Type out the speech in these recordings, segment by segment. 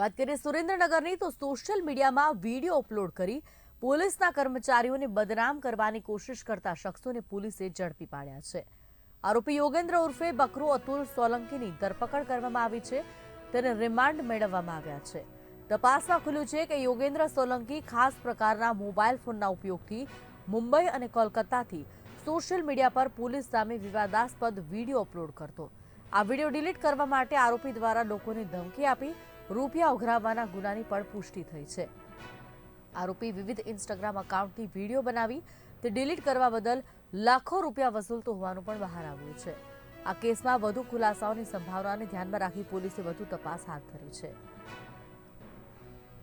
વાત કરીએ સુરેન્દ્રનગરની, તો સોશિયલ મીડિયામાં વીડિયો અપલોડ કરી પોલીસના કર્મચારીઓને બદનામ કરવાની કોશિશ કરતા શખ્સોને પોલીસે ઝડપી પાડ્યા છે. આરોપી યોગેન્દ્ર ઉર્ફે બકરો અતુલ સોલંકીની ધરપકડ કરવામાં આવી છે. તેને રિમાન્ડ મેળવવામાં આવ્યા છે. તપાસમાં ખુલ્યું છે કે યોગેન્દ્ર સોલંકી ખાસ પ્રકારના મોબાઈલ ફોનના ઉપયોગથી મુંબઈ અને કોલકાતાથી સોશિયલ મીડિયા પર પોલીસ સામે વિવાદાસ્પદ વીડિયો અપલોડ કરતો. આ વીડિયો ડિલીટ કરવા માટે આરોપી દ્વારા લોકોને ધમકી આપી રૂપિયા ઉઘરાવવાના ગુનાની પણ પુષ્ટિ થઈ છે. આરોપી વિવિધ ઇન્સ્ટાગ્રામ અકાઉન્ટની વીડિયો બનાવી તે ડિલીટ કરવા બદલ લાખો રૂપિયા વસૂલતો હોવાનું પણ બહાર આવ્યું છે. આ કેસમાં વધુ ખુલાસાઓની સંભાવનાને ધ્યાનમાં રાખી પોલીસે વધુ તપાસ હાથ ધરી છે.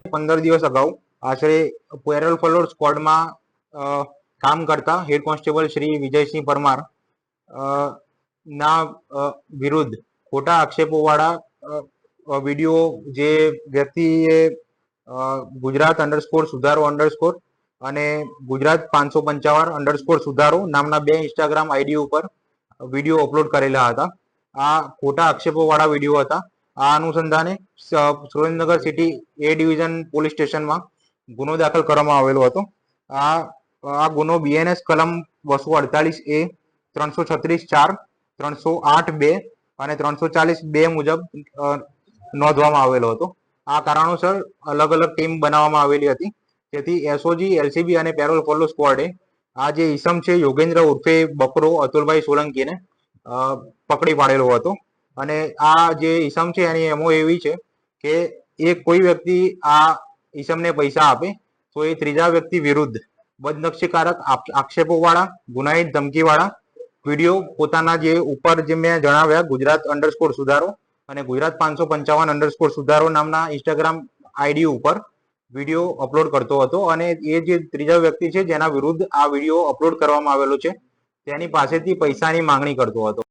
પંદર દિવસ અગાઉ આશરે પેરોલ ફલોર સ્કવોડમાં કામ કરતા હેડ કોન્સ્ટેબલ શ્રી વિજયસિંહ પરમાર ના વિરુદ્ધ. ખોટા આક્ષેપોવાળા વીડિયો જે વ્યક્તિએ ગુજરાત અંડરસ્કોર સુધારો અંડરસ્કોર અને ગુજરાત પાંચસો પંચાવન અંડરસ્કોર સુધારો નામના બે ઇન્સ્ટાગ્રામ આઈડી ઉપર વીડિયો અપલોડ કરેલા હતા. આ ખોટા આક્ષેપોવાળા વીડિયો હતા. આ અનુસંધાને Surendranagar city A division police સ્ટેશનમાં ગુનો દાખલ કરવામાં આવેલો હતો. આ આ ગુનો બીએનએસ કલમ બસો અડતાલીસ એ ત્રણસો છત્રીસ ચાર ત્રણસો આઠ બે અને ત્રણસો ચાલીસ બે મુજબ નોંધવામાં આવેલો હતો. આ કારણોસર અલગ અલગ ટીમ બનાવવામાં આવેલી હતી. તેથી એસઓજી, એલસીબી અને પેરોલ ફોલો સ્કવોડે આ જે ઈસમ છે, યોગેન્દ્ર ઉર્ફે બકરો અતુલભાઈ સોલંકીને પકડી પાડેલો હતો. અને આ જે ઈસમ છે, એની એમો એવી છે કે એ કોઈ વ્યક્તિ આ ઈસમને પૈસા આપે, તો એ ત્રીજા વ્યક્તિ વિરુદ્ધ બદનક્ષીકારક આક્ષેપો વાળા ગુનાહિત ધમકી વાળા વીડિયો પોતાના જે ઉપર જે મેં જણાવ્યા, ગુજરાત અંડરસ્કોર સુધારો અને ગુજરાત પાંચસો પંચાવન અંડરસ્કોર સુધારો નામના ઇન્સ્ટાગ્રામ આઈડી ઉપર વીડિયો અપલોડ કરતો હતો અને એ જે ત્રીજા વ્યક્તિ છે, જેના વિરુદ્ધ આ વીડિયો અપલોડ કરવામાં આવેલો છે, તેની પાસેથી પૈસાની માંગણી કરતો હતો.